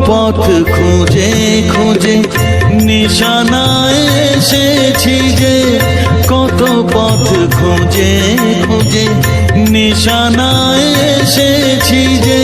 পথ খুঁজে খুঁজে নিশানায় এসেছি যে কত পথ খুঁজে খুঁজে নিশানায় এসেছি যে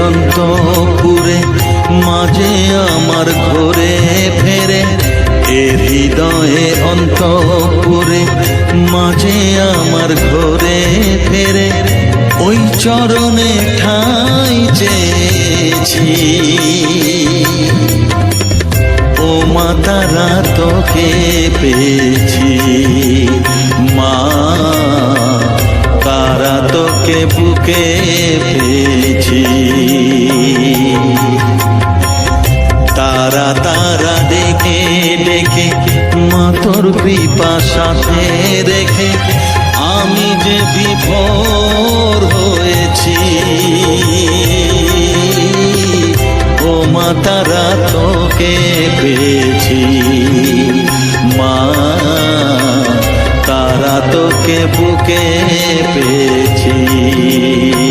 অন্তপুরে, মাঝে আমার ঘরে ফেরে, এ হৃদয়ে অন্তপুরে, মাঝে আমার ঘরে ফেরে, ওই চরণে ঠাই চেয়েছি। ও মা, তারা তোকে পেয়েছি। মা, তারা তোকে বুকে পেয়েছি। সাথে রেখে আমি যে বিভোর হয়েছি। ও মা, তারা তোকে পেয়েছি। মা, তারা তোকে বুকে পেয়েছি।